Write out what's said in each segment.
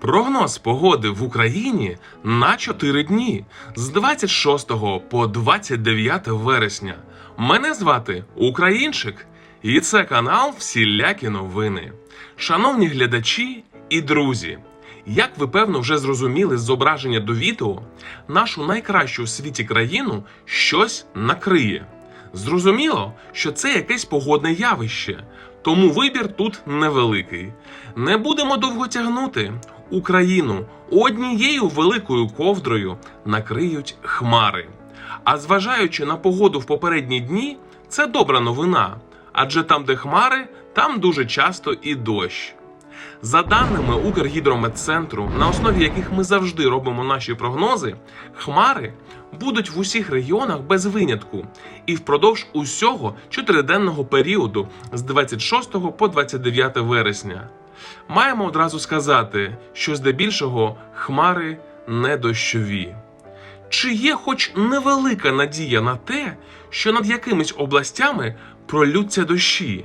Прогноз погоди в Україні на 4 дні з 26 по 29 вересня. Мене звати Українчик, і це канал Всілякі новини. Шановні глядачі і друзі, як ви певно вже зрозуміли з зображення до відео, нашу найкращу у світі країну щось накриє. Зрозуміло, що це якесь погодне явище, тому вибір тут невеликий. Не будемо довго тягнути. Україну однією великою ковдрою накриють хмари. А зважаючи на погоду в попередні дні, це добра новина. Адже там, де хмари, там дуже часто і дощ. За даними Укргідрометцентру, на основі яких ми завжди робимо наші прогнози, хмари будуть в усіх регіонах без винятку і впродовж усього чотириденного періоду з 26 по 29 вересня. Маємо одразу сказати, що здебільшого хмари не дощові. Чи є хоч невелика надія на те, що над якимись областями пролються дощі?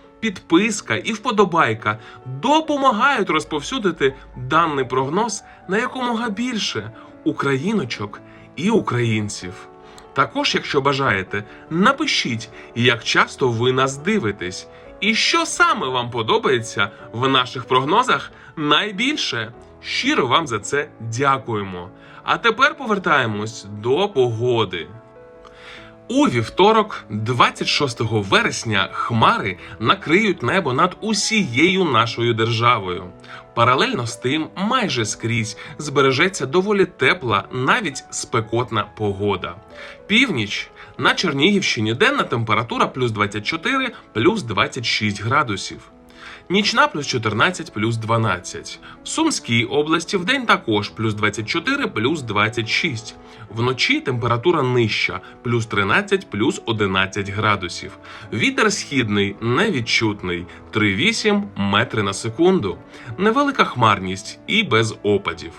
підписка і вподобайка допомагають розповсюдити даний прогноз на якомога більше україночок і українців. Також, якщо бажаєте, напишіть, як часто ви нас дивитесь, і що саме вам подобається в наших прогнозах найбільше. Щиро вам за це дякуємо. А тепер повертаємось до погоди. У вівторок, 26 вересня, хмари накриють небо над усією нашою державою. Паралельно з тим, майже скрізь збережеться доволі тепла, навіть спекотна погода. Північ на Чернігівщині денна температура плюс 24, плюс 26 градусів. Нічна плюс 14 плюс 12. В Сумській області в день також плюс 24 плюс 26. Вночі температура нижча плюс 13 плюс 11 градусів. Вітер східний невідчутний 3,8 метри на секунду. Невелика хмарність і без опадів.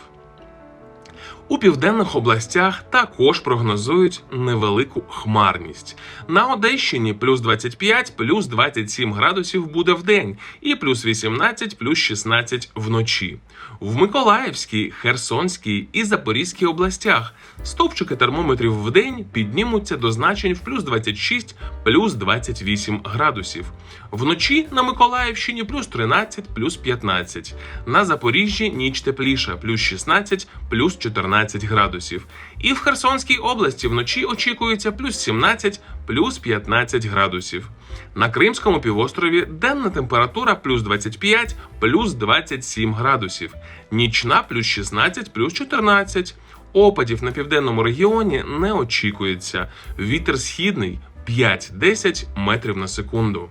У південних областях також прогнозують невелику хмарність. На Одещині плюс 25, плюс 27 градусів буде в день, і плюс 18, плюс 16 вночі. В Миколаївській, Херсонській і Запорізькій областях стовпчики термометрів в день піднімуться до значень в плюс 26, плюс 28 градусів. Вночі на Миколаївщині плюс 13, плюс 15. На Запоріжжі ніч тепліша, плюс 16, плюс 14 градусів. І в Херсонській області вночі очікується плюс 17, плюс 15 градусів. На Кримському півострові денна температура плюс 25, плюс 27 градусів. Нічна плюс 16, плюс 14. Опадів на південному регіоні не очікується. Вітер східний 5-10 метрів на секунду.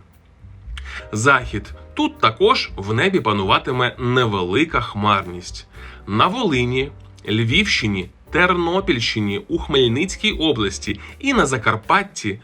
Захід. Тут також в небі пануватиме невелика хмарність. На Волині, Львівщині, Тернопільщині, у Хмельницькій області і на Закарпатті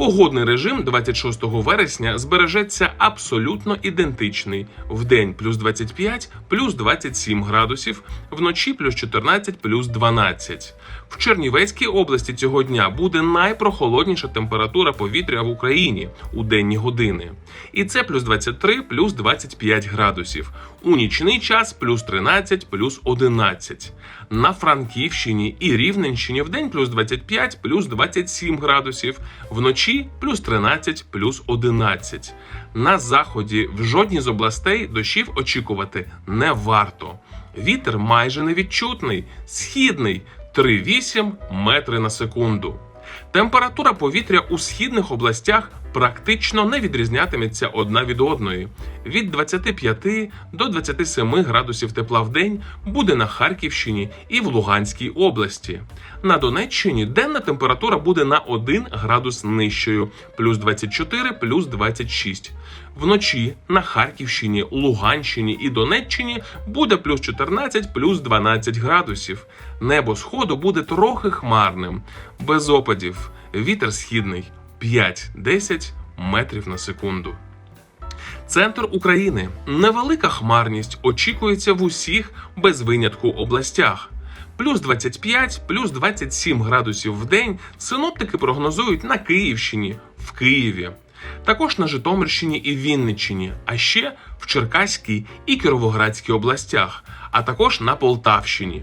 погодний режим 26 вересня збережеться абсолютно ідентичний: вдень плюс 25, плюс 27 градусів, вночі плюс 14, плюс 12. В Чернівецькій області цього дня буде найпрохолодніша температура повітря в Україні у денні години. І це плюс 23, плюс 25 градусів. У нічний час плюс 13, плюс 11. На Франківщині і Рівненщині вдень плюс 25, плюс 27 градусів, вночі плюс 13, плюс 11. На заході в жодній з областей дощів очікувати не варто. Вітер майже невідчутний, східний 3,8 метри на секунду. Температура повітря у східних областях практично не відрізнятиметься одна від одної. Від 25 до 27 градусів тепла в день буде на Харківщині і в Луганській області. На Донеччині денна температура буде на 1 градус нижчою, плюс 24, плюс 26. Вночі на Харківщині, Луганщині і Донеччині буде плюс 14, плюс 12 градусів. Небо сходу буде трохи хмарним, без опадів. Вітер східний 5-10 метрів на секунду. Центр України. Невелика хмарність очікується в усіх без винятку областях. Плюс 25, плюс 27 градусів в день синоптики прогнозують на Київщині, в Києві, також на Житомирщині і Вінниччині, а ще в Черкаській і Кіровоградській областях, а також на Полтавщині.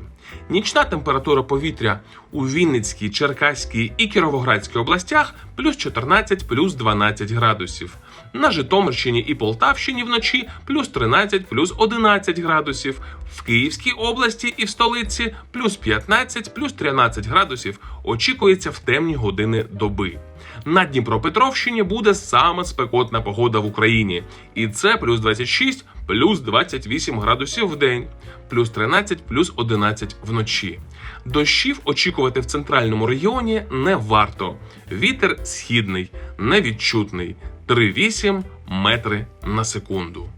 Нічна температура повітря у Вінницькій, Черкаській і Кіровоградській областях плюс 14, плюс 12 градусів. На Житомирщині і Полтавщині вночі плюс 13, плюс 11 градусів. В Київській області і в столиці плюс 15, плюс 13 градусів очікується в темні години доби. На Дніпропетровщині буде саме спекотна погода в Україні, і це плюс 26, плюс 28 градусів в день, плюс 13, плюс 11 вночі. Дощів очікувати в центральному регіоні не варто. Вітер східний, невідчутний 3,8 метри на секунду.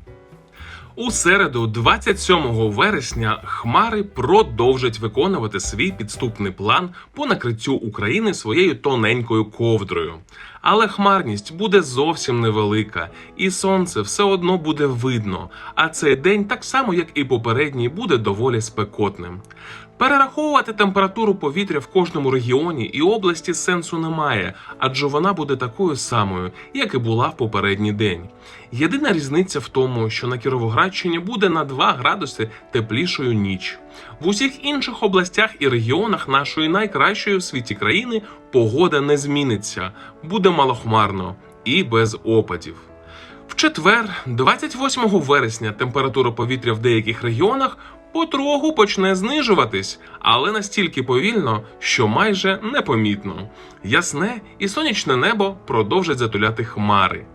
У середу, 27 вересня, хмари продовжать виконувати свій підступний план по накриттю України своєю тоненькою ковдрою. Але хмарність буде зовсім невелика, і сонце все одно буде видно. А цей день, так само як і попередній, буде доволі спекотним. Перераховувати температуру повітря в кожному регіоні і області сенсу немає, адже вона буде такою самою, як і була в попередній день. Єдина різниця в тому, що на Кіровоградщині буде на 2 градуси теплішою ніч. В усіх інших областях і регіонах нашої найкращої в світі країни погода не зміниться, буде малохмарно і без опадів. В четвер, 28 вересня, температура повітря в деяких регіонах потроху почне знижуватись, але настільки повільно, що майже непомітно. Ясне і сонячне небо продовжать затуляти хмари.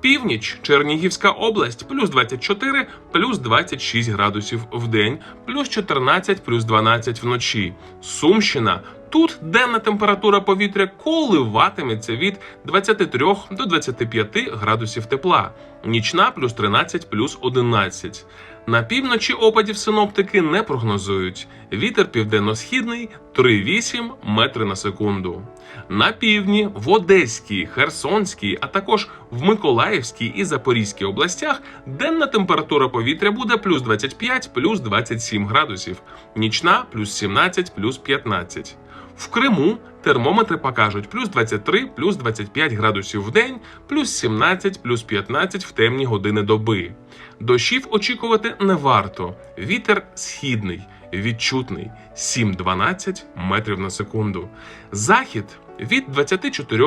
Північ, Чернігівська область, плюс 24, плюс 26 градусів в день, плюс 14, плюс 12 вночі. Сумщина. Тут денна температура повітря коливатиметься від 23 до 25 градусів тепла, нічна плюс 13, плюс 11. На півночі опадів синоптики не прогнозують. Вітер південно-східний 3,8 метри на секунду. На півдні, в Одеській, Херсонській, а також в Миколаївській і Запорізькій областях денна температура повітря буде плюс 25, плюс 27 градусів, нічна плюс 17, плюс 15. В Криму термометри покажуть плюс 23, плюс 25 градусів в день, плюс 17, плюс 15 в темні години доби. Дощів очікувати не варто. Вітер східний, відчутний 7-12 метрів на секунду. Захід від 24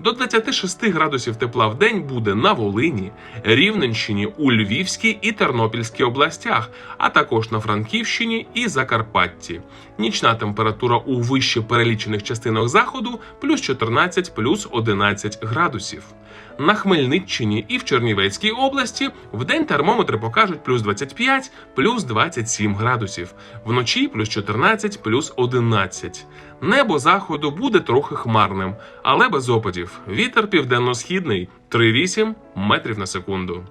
до 26 градусів тепла в день буде на Волині, Рівненщині, у Львівській і Тернопільській областях, а також на Франківщині і Закарпатті. Нічна температура у вище перелічених частинах заходу плюс 14 плюс 11 градусів. На Хмельниччині і в Чернівецькій області вдень термометри покажуть плюс 25, плюс 27 градусів, вночі плюс 14, плюс 11. Небо заходу буде трохи хмарним, але без опадів. Вітер південно-східний 3,8 метрів на секунду.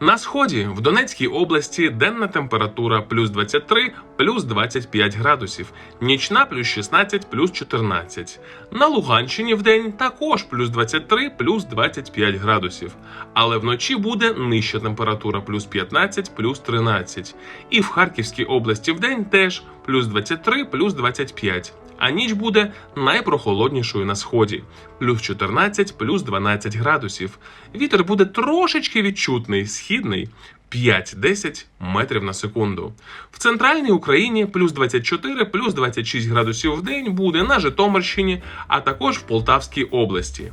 На сході в Донецькій області денна температура плюс 23, плюс 25 градусів, нічна плюс 16, плюс 14. На Луганщині в день також плюс 23, плюс 25 градусів. Але вночі буде нижча температура плюс 15, плюс 13. І в Харківській області в день теж плюс 23, плюс 25 а ніч буде найпрохолоднішою на сході плюс 14, плюс 12 градусів. Вітер буде трошечки відчутний, східний. 5-10 метрів на секунду. В центральній Україні плюс 24, плюс 26 градусів в день буде на Житомирщині, а також в Полтавській області.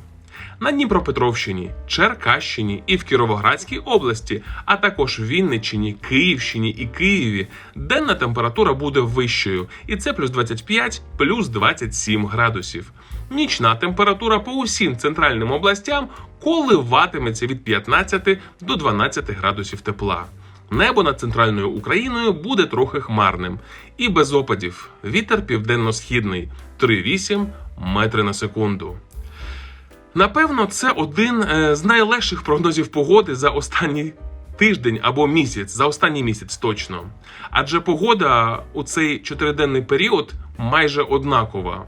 На Дніпропетровщині, Черкащині і в Кіровоградській області, а також в Вінниччині, Київщині і Києві денна температура буде вищою, і це плюс 25, плюс 27 градусів. Нічна температура по усім центральним областям коливатиметься від 15 до 12 градусів тепла. Небо над центральною Україною буде трохи хмарним і без опадів. Вітер південно-східний 3,8 метри на секунду. Напевно, це один е, з найлегших прогнозів погоди за останній тиждень або місяць, за останній місяць точно. Адже погода у цей чотириденний період майже однакова.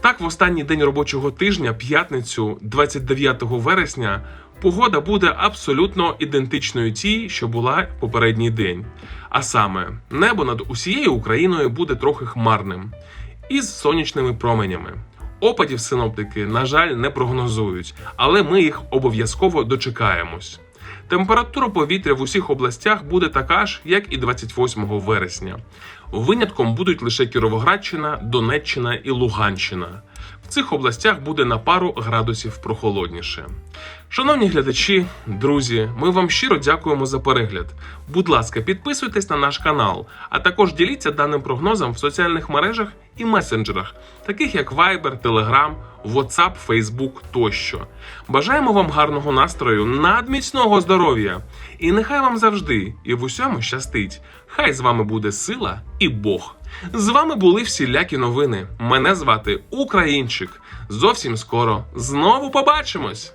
Так, в останній день робочого тижня, п'ятницю, 29 вересня, погода буде абсолютно ідентичною тій, що була в попередній день. А саме, небо над усією Україною буде трохи хмарним із сонячними променями. Опадів синоптики, на жаль, не прогнозують, але ми їх обов'язково дочекаємось. Температура повітря в усіх областях буде така ж, як і 28 вересня. Винятком будуть лише Кіровоградщина, Донеччина і Луганщина. В цих областях буде на пару градусів прохолодніше. Шановні глядачі, друзі, ми вам щиро дякуємо за перегляд. Будь ласка, підписуйтесь на наш канал, а також діліться даним прогнозом в соціальних мережах і месенджерах, таких як Viber, Telegram, WhatsApp, Facebook тощо. Бажаємо вам гарного настрою, надміцного здоров'я! І нехай вам завжди і в усьому щастить. Хай з вами буде сила і Бог. З вами були всілякі новини. Мене звати Українчик. Зовсім скоро знову побачимось!